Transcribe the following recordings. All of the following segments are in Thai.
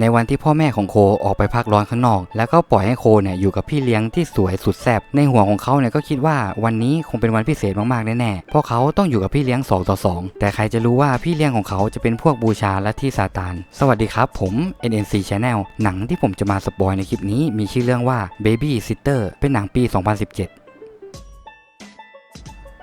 ในวันที่พ่อแม่ของโคออกไปพักร้อนข้างนอก แล้วก็ปล่อยให้โคเนี่ยอยู่กับพี่เลี้ยงที่สวยสุดแซ่บในหัวของเขาเนี่ยก็คิดว่าวันนี้คงเป็นวันพิเศษมากๆแน่ๆเพราะเขาต้องอยู่กับพี่เลี้ยง2ต่อ2แต่ใครจะรู้ว่าพี่เลี้ยงของเขาจะเป็นพวกบูชาและที่ซาตาน สวัสดีครับผม NNC Channel หนังที่ผมจะมาสปอยในคลิปนี้มีชื่อเรื่องว่า Baby Sitter เป็นหนังปี 2017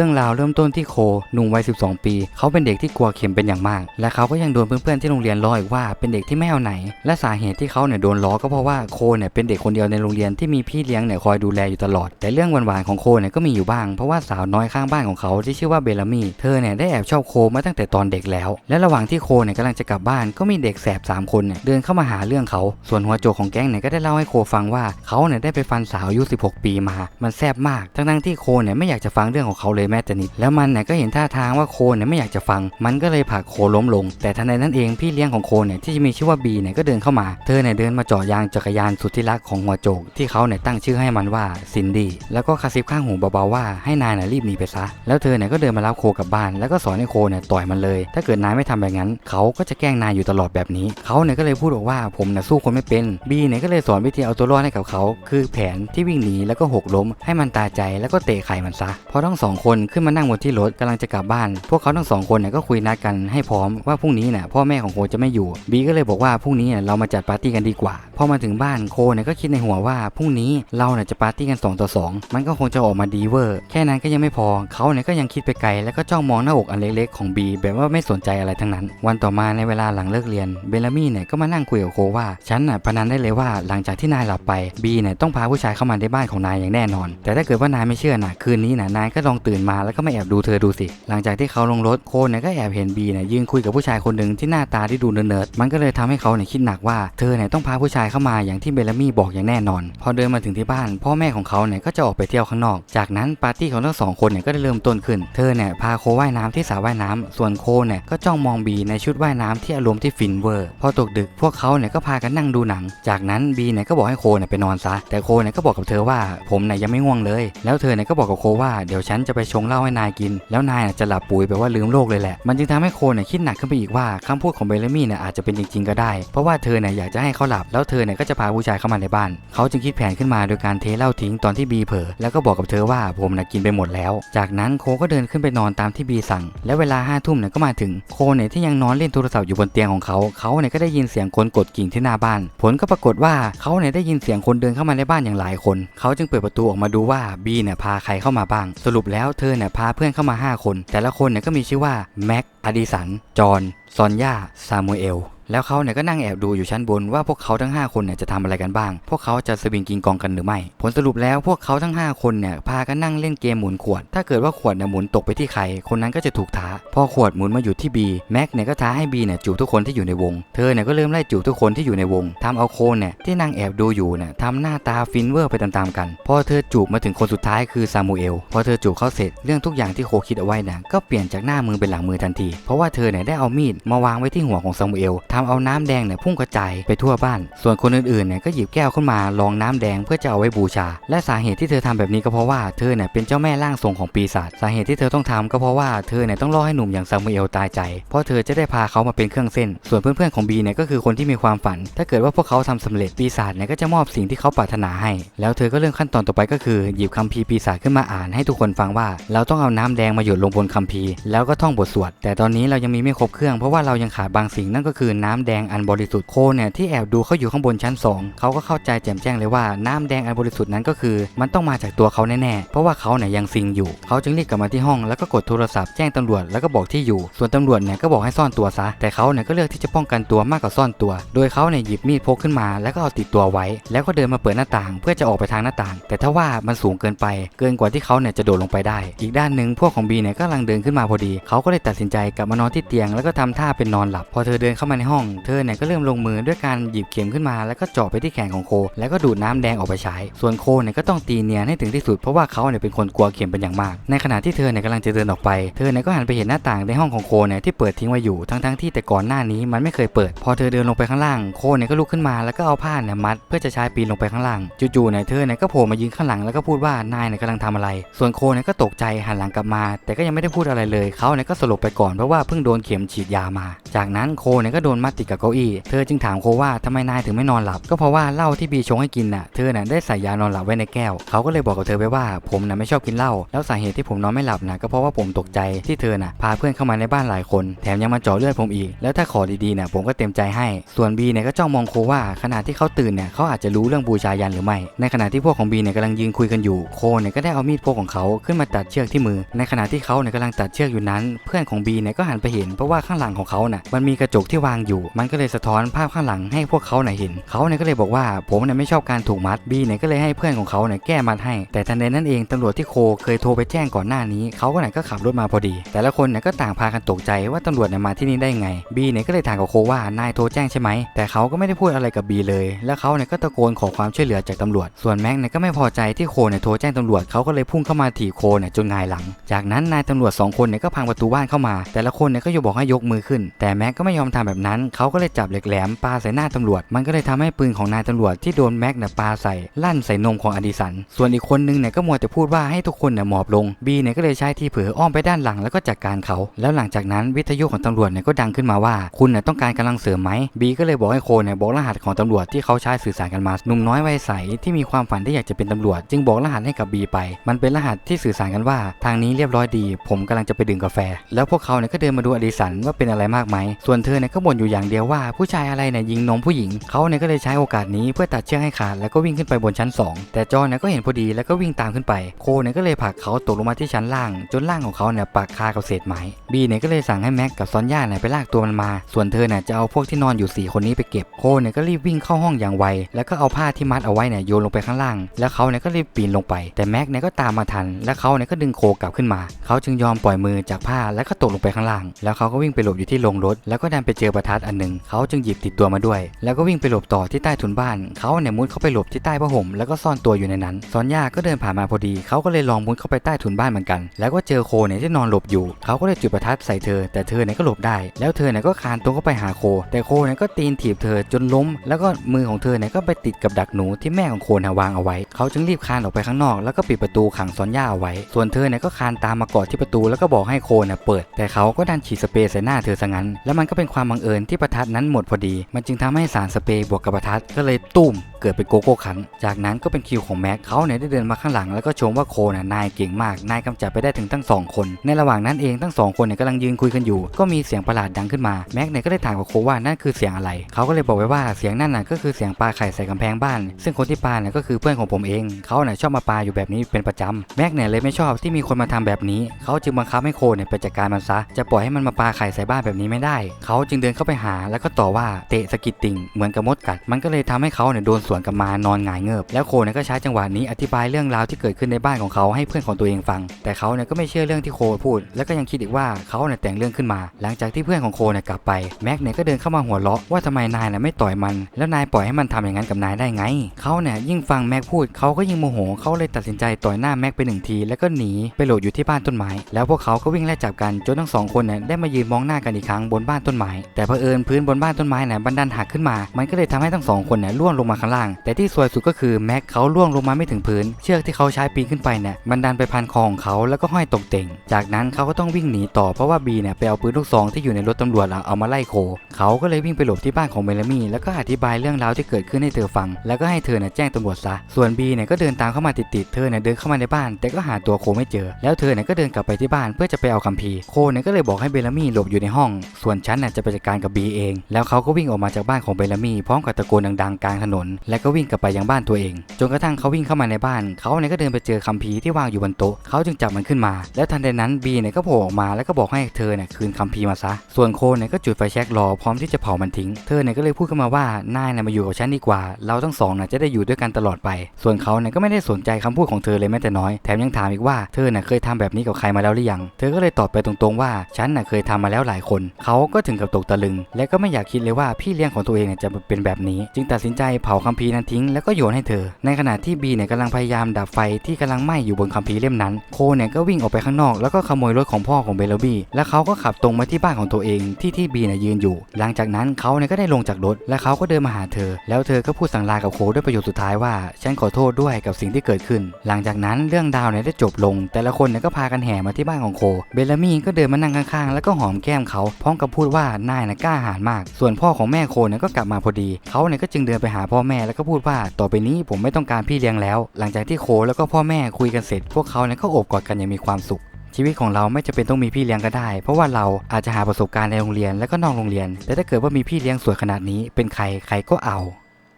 รื่องราวเริ่มต้นที่โคหนุ่มวัย 12 ปี เขาเป็นเด็กที่กลัวเข็มเป็นอย่างมาก และเขาก็ยังโดนเพื่อนๆที่โรงเรียนล้ออีกว่าเป็นเด็กที่ไม่เอาไหน และสาเหตุที่เขาเนี่ยโดนล้อก็เพราะว่าโคเนี่ยเป็นเด็กคนเดียวในโรงเรียนที่มีพี่เลี้ยงเนี่ยคอยดูแลอยู่ตลอด แต่เรื่องหวานๆของโคเนี่ยก็มีอยู่บ้าง เพราะว่าสาวน้อยข้างบ้านของเขาที่ชื่อว่าเบลามีเธอเนี่ยได้แอบชอบโคมาตั้งแต่ตอนเด็กแล้ว และระหว่างที่โคเนี่ยกำลังจะกลับบ้านก็มีเด็กแสบสามคนเนี่ยเดินเข้ามาหาเรื่องเขา ส่วนหัวโจกของแก๊งเนี่ยก็ได้เล่าให้โคฟังว่าเขาเนี่ยได้ไปฟันสาวอายุ 16 ปีมา มันแสบมาก ทั้งๆที่โคเนี่ยไม่อยากจะฟังเรื่องของเขาเลยแม้แต่นิด แล้วมันเนี่ยก็เห็นท่าทางว่าโคเนี่ยไม่อยากจะฟัง มันก็เลยผลักโคล้มลง แต่ทันใดนั้นเองพี่เลี้ยงของโคเนี่ยที่มีชื่อว่าบีเนี่ยก็เดินเข้ามา เธอเนี่ยเดินมาเจาะยางจักรยานสุดที่รักของหัวโจก ที่เขาเนี่ยตั้งชื่อให้มันว่าซินดี้ แล้วก็คาซิบข้างหูเบาๆว่าให้นายน่ะรีบหนีไปซะ แล้วเธอเนี่ยก็เดินมารับโคกลับบ้าน แล้วก็สอนให้โคเนี่ยต่อยมันเลย ถ้าเกิดนายไม่ทำแบบนั้น เขาก็จะแกล้งนายอยู่ตลอดแบบนี้ เขาเนี่ยก็เลยพูดบอกว่าผมน่ะสู้คนไม่เป็น บีเนี่ยก็เลยสอนวิธีเอาตัวรอดให้กับเขา คือแผนที่วิ่งหนีแล้วก็หกล้ม ให้มันตาใจแล้วก็เตะไข่มันซะพอทั้งสองคนขึ้นมานั่งบนที่รถกำลังจะกลับบ้าน พวกเขาทั้งสองคนเนี่ยก็คุยนัดกันให้พร้อมว่าพรุ่งนี้เนี่ยพ่อแม่ของโคจะไม่อยู่บีก็เลยบอกว่าพรุ่งนี้เนี่ยเรามาจัดปาร์ตี้กันดีกว่าพอมาถึงบ้านโคเนี่ยก็คิดในหัวว่าพรุ่งนี้เราเนี่ยจะปาร์ตี้กัน2ต่อ2 มันก็คงจะออกมาดีเวอร์แค่นั้นก็ยังไม่พอเขาเนี่ยก็ยังคิดไปไกลแล้วก็จ้องมองหน้าอกอันเล็กๆของบีแบบว่าไม่สนใจอะไรทั้งนั้น วันต่อมาในเวลาหลังเลิกเรียนเบลลามี่เนี่ยก็มานั่งคุยกับโคว่าฉันน่ะพนันได้เลยว่าหลังจากที่นายหลับไปบีเนี่ยต้องพาผู้ชายเข้ามาในบ้านของนายอย่างแน่นอน แต่ถ้าเกิดว่านายไม่เชื่อน่ะคืนนี้น่ะนายก็ลองตื่นมาแล้วก็มาแอบดูเธอดูสิ หลังจากที่เขาลงรถโคเนี่ยก็แอบเห็นบีเนี่ยยืนคุยกับผู้ชายคนหนึ่งที่หน้าตาที่ดูเนิร์ดมันก็เลยทำให้เขาเนี่ยคิดหนักว่าเธอเนี่ยต้องพาผู้ชายเข้ามาอย่างที่เบลลามี่บอกอย่างแน่นอน พอเดินมาถึงที่บ้าน พ่อแม่ของเขาเนี่ยก็จะออกไปเที่ยวข้างนอก จากนั้นปาร์ตี้ของทั้งสองคนเนี่ยก็ได้เริ่มต้นขึ้น เธอเนี่ยพาโคว่ายน้ำที่สระว่ายน้ำส่วนโคเนี่ยก็จ้องมองบีในชุดว่ายน้ำที่อารมณ์ที่ฟินเวอร์ พอตกดึกพวกเขาเนี่ยก็พากันนั่งดูหนัง จากนั้นบีเนี่ยก็บอกให้โคเนี่ยไปนอนซะ แต่โคเนี่ยก็บอกกับเธอว่าผมเนี่ยยังไม่ง่วงเลย แล้วเธอเนี่ยก็บอกกับโคว่าเดี๋ยวฉันจะไปชงเหล้าให้นายกิน แล้วนายจะหลับปุ๋ยแบบว่าลืมโลกเลยแหละ มันจึงทำให้โคนคิดหนักขึ้นไปอีกว่าคำพูดของเบลลามี่เนี่ยอาจจะเป็นจริงๆก็ได้ เพราะว่าเธอเนี่ยอยากจะให้เขาหลับ แล้วเธอเนี่ยก็จะพาผู้ชายเข้ามาในบ้าน เขาจึงคิดแผนขึ้นมาโดยการเทเหล้าทิ้งตอนที่บีเผลอ แล้วก็บอกกับเธอว่าผมน่ะกินไปหมดแล้ว จากนั้นโคก็เดินขึ้นไปนอนตามที่บีสั่ง และเวลาห้าทุ่มเนี่ยก็มาถึง โคเนี่ยที่ยังนอนเล่นโทรศัพท์อยู่บนเตียงของเขา เขาเนี่ยก็ได้ยินเสียงคนกดกิ่งที่หน้าบ้าน ผลก็ปรากฏว่าเขาเนี่ยได้ยินเสียงคนเดินเข้ามาในบ้านอย่างหลายคน เขาจึงเปิดประตูออกมาดูว่าบีเนี่ยพาใครเข้ามาบ้าง สรุปแล้วเธอเนี่ยพาเพื่อนเข้ามา 5 คน แต่ละคนเนี่ยก็มีชื่อว่าแม็กอดิสัน จอห์น ซอนยาซามูเอล แล้วเขาเนี่ยก็นั่งแอบดูอยู่ชั้นบนว่าพวกเขาทั้ง 5 คนเนี่ยจะทำอะไรกันบ้าง พวกเขาจะสวิงกิงกองกันหรือไม่ ผลสรุปแล้วพวกเขาทั้ง 5 คนเนี่ยพากันนั่งเล่นเกมหมุนขวด ถ้าเกิดว่าขวดเนี่ยหมุนตกไปที่ใคร คนนั้นก็จะถูกท้า พอขวดหมุนมาอยู่ที่บีแม็กเนี่ยก็ท้าให้บีเนี่ยจูบทุกคนที่อยู่ในวง เธอเนี่ยก็เริ่มไล่จูบทุกคนที่อยู่ในวงทำเอาโคนเนี่ยที่นั่งแอบดูอยู่เนี่ยทำหน้าตาฟินเวอร์ไปตามๆกัน พอเธอจูบมาถึงคนสุดท้ายคือซามูเอล พอเธอจูบเขาเสร็จเรื่องทุกอย่างที่โคคิดเอาไว้เนี่ยก็เปลี่ยนจากหน้ามือเป็นหลังมือทันที เพราะว่าเธอเนี่ยได้เอามีดมาวางไว้ที่หัวของซามูเอลททำเอาน้ำแดงเนี่ยพุ่งกระจายไปทั่วบ้าน ส่วนคนอื่นๆเนี่ยก็หยิบแก้วขึ้นมาลองน้ำแดงเพื่อจะเอาไว้บูชา และสาเหตุที่เธอทำแบบนี้ก็เพราะว่าเธอเนี่ยเป็นเจ้าแม่ร่างทรงของปีศาจสาเหตุที่เธอต้องทำก็เพราะว่าเธอเนี่ยต้องรอให้หนุ่มอย่างซามูเอลตายใจ เพราะเธอจะได้พาเขามาเป็นเครื่องเส้น ส่วนเพื่อนๆของบีเนี่ยก็คือคนที่มีความฝัน ถ้าเกิดว่าพวกเขาทำสำเร็จปีศาจเนี่ยก็จะมอบสิ่งที่เขาปรารถนาให้ แล้วเธอก็เริ่มขั้นตอนต่อไปก็คือหยิบคัมภีร์ปีศาจขึ้นมาอ่านให้ทุกคนฟังว่า เราต้องเอาน้ำแดงมาหยดลงบนคัมภีร์แล้วก็ท่องบทสวด แต่ตอนนี้เรายังมีไม่ครบเครื่องเพราะว่าเรายังขาดบางสิ่งนั่นก็คือน้ำแดงอันบริสุทธิ์โคเนี่ยที่แอบดูเขาอยู่ข้างบนชั้น 2เขาก็เข้าใจแจ่มแจ้งเลยว่าน้ำแดงอันบริสุทธิ์นั้นก็คือ มันต้องมาจากตัวเขาแน่ๆเพราะว่าเขาเนี่ยยังซิงอยู่เขาจึงรีบกลับมาที่ห้องแล้วก็กดโทรศัพท์แจ้งตำรวจแล้วก็บอกที่อยู่ ส่วนตำรวจเนี่ยก็บอกให้ซ่อนตัวซะ แต่เขาเนี่ยก็เลือกที่จะป้องกันตัวมากกว่าซ่อนตัว โดยเขาเนี่ยหยิบมีดพกขึ้นมา แล้วก็เอาติดตัวไว้ แล้วก็เดินมาเปิดหน้าต่าง เพื่อจะออกไปทางหน้าต่าง แต่ถ้าว่ามันสูงเกินไป เกินกว่าที่เขาเนี่ยจะโดดลงไปได้ อีกด้านหนึ่งพวกของบีเนี่ยก็กำลังเดินขึ้นมาพอดี เขาก็เลยตัดสินใจกลับมานอนที่เตียงแล้วก็ทำท่าเป็นนอนหลับ พอเธอเดินเข้ามาในห้องเธอเนี่ยก็เริ่มลงมือด้วยการหยิบเข็มขึ้นมาแล้วก็เจาะไปที่แขนของโค แล้วก็ดูดน้ำแดงออกไปใช้ ส่วนโคเนี่ยก็ต้องตีเนียนให้ถึงที่สุดเพราะว่าเขาเนี่ยเป็นคนกลัวเข็มเป็นอย่างมาก ในขณะที่เธอเนี่ยกำลังจะเดินออกไป เธอเนี่ยก็หันไปเห็นหน้าต่างในห้องของโคเนี่ยที่เปิดทิ้งไว้อยู่ ทั้งๆที่แต่ก่อนหน้านี้มันไม่เคยเปิด พอเธอเดินลงไปข้างล่าง โคเนี่ยก็ลุกขึ้นมาแล้วก็เอาผ้าเนี่ยมัด เพื่อจะใช้ปีนลงไปข้างล่าง จู่ๆเนี่ยเธอเนี่ยก็โผล่มายืนข้างหลังแล้วก็พูดว่านายเนี่ยกำลังทำอะไร ส่วนโคเนี่ยก็ตกใจหันหลังกลับมา แต่ก็ยังไม่ได้พูดอะไรเลยเขาเนี่ยก็สลบไปก่อนเพราะว่าเพิ่งโดนเข็มฉีดยามา จากนั้นโคเนี่ยก็โดนนมัดติดกับเก้าอี้ เธอจึงถามโคว่าทำไมนายถึงไม่นอนหลับ ก็เพราะว่าเหล้าที่บีชงให้กินน่ะ เธอน่ะได้ใส่ยานอนหลับไว้ในแก้ว เขาก็เลยบอกกับเธอไปว่าผมน่ะไม่ชอบกินเหล้า แล้วสาเหตุที่ผมนอนไม่หลับน่ะก็เพราะว่าผมตกใจที่เธอน่ะพาเพื่อนเข้ามาในบ้านหลายคน แถมยังมาเจ่อเลือดผมอีก แล้วถ้าขอดีๆเนี่ยผมก็เต็มใจให้ ส่วนบีเนี่ยก็จ้องมองโคว่าขณะที่เขาตื่นเนี่ยเขาอาจจะรู้เรื่องบูชายันหรือไม่ ในขณะที่พวกของบีเนี่ยกำลังยืนคุยกันอยู่โคเนี่ยก็ได้เอามีดพกของเขาขึ้นมาตัดเชือกที่มือ ในขณะที่เขาเนี่ยกำลังตัดเชือกอยู่นั้น เพื่อนของบีเนี่ยก็หันไปเห็นเพราะว่าข้างหลังของเขาน่ะมันมีกระจกที่วางอยู่ มันก็เลยสะท้อนภาพข้างหลังให้พวกเขาเนี่ยเห็น เขาเนี่ยก็เลยบอกว่าผมเนี่ยไม่ชอบการถูกมัดบีเนี่ยก็เลยให้เพื่อนของเขาเนี่ยแก้มัดให้ แต่ทันใดนั้นเองตำรวจที่โคเคยโทรไปแจ้งก่อนหน้านี้ เขาก็เนี่ยก็ขับรถมาพอดี แต่ละคนเนี่ยก็ต่างพากันตกใจว่าตำรวจเนี่ยมาที่นี่ได้ไงบีเนี่ยก็เลยถามกับโคว่านายโทรแจ้งใช่ไหมแต่เขาก็ไม่ได้พูดอะไรกับบีเลย แล้วเขาเนี่ยก็ตะโกนขอความช่วยเหลือจากตำรวจ ส่วนแม็กเนี่ยก็ไม่พอใจที่โคเนี่ยโทรแจ้งตำรวจเขาก็เลยพุ่งเข้ามาถีบโคเนี่ยจนงายหลัง จากนั้นนายตำรวจสองคนเนี่ยก็พังประตูบ้านเข้ามา แต่ละคนเนี่ยก็อยู่บอกให้ยกมือขึ้น แต่แม็กก็ไม่ยอมทำแบบนั้นเขาก็เลยจับเหล็กแหลมปาใส่หน้าตำรวจ มันก็เลยทำให้ปืนของนายตำรวจที่โดนแม็กเนี่ยปาใส่ลั่นใส่นมของอดิสัน ส่วนอีกคนนึงเนี่ยก็มัวแต่พูดว่าให้ทุกคนเนี่ยหมอบลงบีเนี่ยก็เลยใช้ที่เผืออ้อมไปด้านหลังแล้วก็จัดการเขา แล้วหลังจากนั้นวิทยุของตำรวจเนี่ยก็ดังขึ้นมาว่าคุณเนี่ยต้องการกำลังเสริมไหมบีก็เลยบอกให้โคเนี่ยบอกรหัสของตำรวจที่เขาใช้สื่อสารกันมาหนุ่มน้อยวัยใสที่มีความฝันที่อยากจะเป็นตำรวจ จึงบอกรหัสให้กับบีไป มันเป็นรหัสที่สื่อสารกันว่า ทางนี้เรียบร้อยดี ผมกำลังจะไปดื่มกาแฟ แล้วพวกเขาเนี่ยก็เดินมาดูอดิสันว่าเป็นอะไรมากไหมส่วนเธอเนี่ยก็บ่นอยู่อย่างเดียวว่าผู้ชายอะไรเนี่ยยิงนมผู้หญิง เขาเนี่ยก็เลยใช้โอกาสนี้เพื่อตัดเชือกให้ขาดแล้วก็วิ่งขึ้นไปบนชั้น 2 แต่จอนเนี่ยก็เห็นพอดีแล้วก็วิ่งตามขึ้นไป โคเนี่ยก็เลยผลักเขาตกลงมาที่ชั้นล่าง จนร่างของเขาเนี่ยปักคากับเศษไม้บีเนี่ยก็เลยสั่งให้แม็กกับซอนย่าเนี่ยไปลากตัวมันมา ส่วนเธอเนี่ยจะเอาพวกที่นอนอยู่สี่คนนี้ไปเก็บโคเนี่ยก็รีบวิ่งเข้าห้องอย่างไวแล้วก็เอาผ้าที่มัดเอาไว้เนี่ยโยนลงไปข้างล่าง แล้วเขาเนี่ยก็รีบปีนลงไป แต่แม็กเนี่ยก็ตามมาทัน และเขาเนี่ยก็ดึงโคกลับขึ้นมา เขาจึงยอมปล่อยมือจากผ้าแล้วก็ตกลงไปข้างล่าง แล้วเขาก็วิ่งไปหลบอยู่ที่โรงรถ แล้วก็ดันไปเจอประทัดอันหนึ่งเขาจึงหยิบติดตัวมาด้วย แล้วก็วิ่งไปหลบต่อที่ใต้ถุนบ้านเขาเนี่ยมุดเข้าไปหลบที่ใต้ผ้าห่มแล้วก็ซ่อนตัวอยู่ในนั้นซอนย่าก็เดินผ่านมาพอดีเขาก็เลยลองมุดเข้าไปใต้ถุนบ้านเหมือนกัน แล้วก็เจอโคเนี่ยที่นอนหลบอยู่เขาก็เลยจุดประทัดใส่เธอ แต่เธอเนี่ยก็หลบได้ แล้วเธอเนี่ยก็คานตัวเข้าไปหาโค แต่โคเนี่ยก็ตีนถีบเธอจนล้ม แล้วก็มือของเธอเนี่ยก็ไปติดกับดักหนูที่แม่ของโคเนี่ยวางเอาไว้เขาจึงรีบคานออกไปข้างนอก แล้วก็ปิดประตูขังซอนย่าเอาไว้ ส่วนเธอเนี่ยก็คานตามมากอดที่ประตูแล้วก็บอกให้โคเนี่ยเปิด แต่เขาก็ดันฉีดสเปรย์ใส่หน้าเธอซะงั้น แล้วมันก็เป็นความบังเอิญที่ประทัดนั้นหมดพอดี มันจึงทำให้สารสเปรย์บวกกับประทัดก็เลยตุ้มเกิดเป็นโกโก้คัน จากนั้นก็เป็นคิวของแม็กเขาเนี่ยได้เดินมาข้างหลังแล้วก็ชมว่าโคน่ะนายเก่งมาก นายกำจัดไปได้ถึงตั้งสองคน ในระหว่างนั้นเองทั้งสองคนเนี่ยกำลังยืนคุยกันอยู่ ก็มีเสียงประหลาดดังขึ้นมา แม็กเนี่ยก็ได้ถามกับโคว่านั่นคือเสียงอะไร เขาก็เลยบอกไว้ว่าเสียงนั่นน่ะก็คือเสียงปลาไข่ใส่กำแพงบ้าน ซึ่งคนที่ปาเนี่ยก็คือเพื่อนของผมเอง เขาเนี่ยชอบมาปาอยู่แบบนี้เป็นประจำแม็กเนี่ยเลยไม่ชอบที่มีคนมาทำแบบนี้ เขาจึงบังคับให้โคเนี่ยไปจัดการมันซะ จะปล่อยให้มันมาปาไข่ใส่บ้านแบบนี้ไม่ได้ เขาจึงเดินเข้าไปหาแล้วก็ต่อว่าเตะสกิดติ่งเหมือนกับมดกัด มันก็เลยทำให้เขาเนี่ยโดนสวนกลับมานอนหงายเงิบแล้วโคเนี่ยก็ใช้จังหวะนี้อธิบายเรื่องราวที่เกิดขึ้นในบ้านของเขาให้เพื่อนของตัวเองฟัง แต่เขาเนี่ยก็ไม่เชื่อเรื่องที่โคพูด แล้วก็ยังคิดอีกว่าเขาเนี่ยแต่งเรื่องขึ้นมา หลังจากที่เพื่อนของโคเนี่ยกลับไปแม็กเนี่ยก็เดินเข้ามาหัวเราะว่าทำไมนายเนี่ยไม่ต่อยมัน แล้วนายปล่อยให้มันทำอย่างนั้นกับนายได้ไงเขาเนี่ยยิ่งฟังแม็กพูดเขาก็ยิ่งโมโหเขาเลยตัดสินใจต่อยหน้าแม็กไปหนึ่งที แล้วก็หนีไปโหลดอยู่ที่บ้านต้นไม้แล้วพวกเขาก็วิ่งไล่จับกันจนทั้งสองคนเนี่ยได้มายืนมองหน้ากันอีกครั้งบนบ้านต้นไม้แต่เผอิญพื้นบนบ้านต้นไม้เนี่ยบันดันหักขึ้นมา มันก็เลยทำให้ทั้งสองคนเนี่ยล่วงลงมาข้างล่าง แต่ที่สวยสุดก็คือแม็กเขาล่วงลงมาไม่ถึงพื้น เชือกที่เขาใช้ปีนขึ้นไปเนี่ยบันดันไปพันคอของเขาแล้วก็ห้อยตกเต่ง จากนั้นเขาก็ต้องวิ่งหนีต่อเพราะว่าบีเนี่ยไปเอาปืนลูกซองที่อยู่ในรถตำรวจเอามาไล่โค เขาก็เลยวิ่งไปหลบที่บ้านของเมลามี่แล้วก็อธิบายเรื่องราวที่เกิดขึ้นให้เธอฟัง แล้วก็ให้เธอเนี่ยแจ้งตำรวจซะ ส่วนบีเนี่ยก็เดินตามเข้ามาติดๆ เธอเนี่ยเดินเข้ามาในบ้าน แต่ก็หาตัวโคไม่เจอ แล้วเธอเนี่ยก็เดินกลับไปที่บ้านเพื่อจะไปเอาคัมภีร์ โคเนี่ยก็เลยบอกให้เบลามี่หลบอยู่ในห้อง ส่วนฉันน่ะจะไปจัดการกับบีเอง แล้วเขาก็วิ่งออกมาจากบ้านของเบลามี่พร้อมกับตะโกนดังๆกลางถนน และก็วิ่งกลับไปยังบ้านตัวเอง จนกระทั่งเขาวิ่งเข้ามาในบ้าน เขาเนี่ยก็เดินไปเจอคัมภีร์ที่วางอยู่บนโต๊ะเขาจึงจับมันขึ้นมา แล้วทันใดนั้นบีเนี่ยก็โผล่ออกมาแล้วก็บอกให้เธอเนี่ยคืนคัมภีร์มาซะ ส่วนโคเนี่ยก็จุดไฟแช็กรอพร้อมที่จะเผามันทิ้ง เธอเนี่ยก็เลยพูดขึ้นมาว่านายเนี่ยมาอยู่กับฉันดีกว่า เราทั้งสองน่ะจะได้อยู่ด้วยกันตลอดไป ส่วนเขาเนี่ยก็ไม่ได้สนใจคำพูดของเธอเลยแม้แต่น้อย แถมยังถามอีกว่าเธอเน่ะเคยทำแบบนี้กับใครมาแล้วหรือยัง เธอก็เลยตอบไปตรงๆว่าฉันน่ะเคยทำมาแล้วหลายคน เขาก็ถึงกับตกตะลึงและก็ไม่อยากคิดเลยว่าพี่เลี้ยงของตัวเองเนี่ยจะเป็นแบบนี้ จึงตัดสินใจเผาคัมภีร์นั้นทิ้งแล้วก็โยนให้เธอ ในขณะที่บีเนี่ยกำลังพยายามดับไฟที่กำลังไหม้อยู่บนคัมภีร์เล่มนั้น โคเนี่ยก็วิ่งออกไปข้างนอกแล้วก็ขโมยรถของพ่อของเบลบี้และเขาก็ขับตรงมาที่บ้านของตัวเองที่ที่บีเนี่ยยืนอยู่ หลังจากนั้นเขาเนี่ยก็ได้ลงจากรถ และเขาก็เดินมาหาเธอ แล้วเธอก็พูดสั่งลากับโคด้วยประโยคสุดท้ายว่า ฉันขอโทษด้วยกับสิ่งที่เกิดขึ้น หลังจากนั้นเรื่องดาวเนี่ยได้จบลง แต่ละคนเนี่ยก็พากันแห่มาที่บ้านของโค เบลลามี่ก็เดินมานั่งข้างๆ แล้วก็หอมแก้มเขาพร้อมกับพูดว่านายนะกล้าหาญมาก ส่วนพ่อของแม่โคเนี่ยก็กลับมาพอดี เขาเนี่ยก็จึงเดินไปหาพ่อแม่แล้วก็พูดว่าต่อไปนี้ผมไม่ต้องการพี่เลี้ยงแล้ว หลังจากที่โคแล้วก็พ่อแม่คุยกันเสร็จ พวกเขาเนี่ยก็โอบกอดกันอย่างมีความสุขชีวิตของเราไม่จำเป็นต้องมีพี่เลี้ยงก็ได้ เพราะว่าเราอาจจะหาประสบการณ์ในโรงเรียนและก็นอกโรงเรียน แต่ถ้าเกิดว่ามีพี่เลี้ยงสวยขนาดนี้ เป็นใครใครก็เอา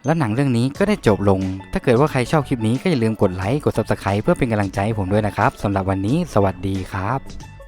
แล้วหนังเรื่องนี้ก็ได้จบลง ถ้าเกิดว่าใครชอบคลิปนี้ก็อย่าลืมกดไลค์ กด subscribe เพื่อเป็นกำลังใจให้ผมด้วยนะครับสำหรับวันนี้ สวัสดีครับ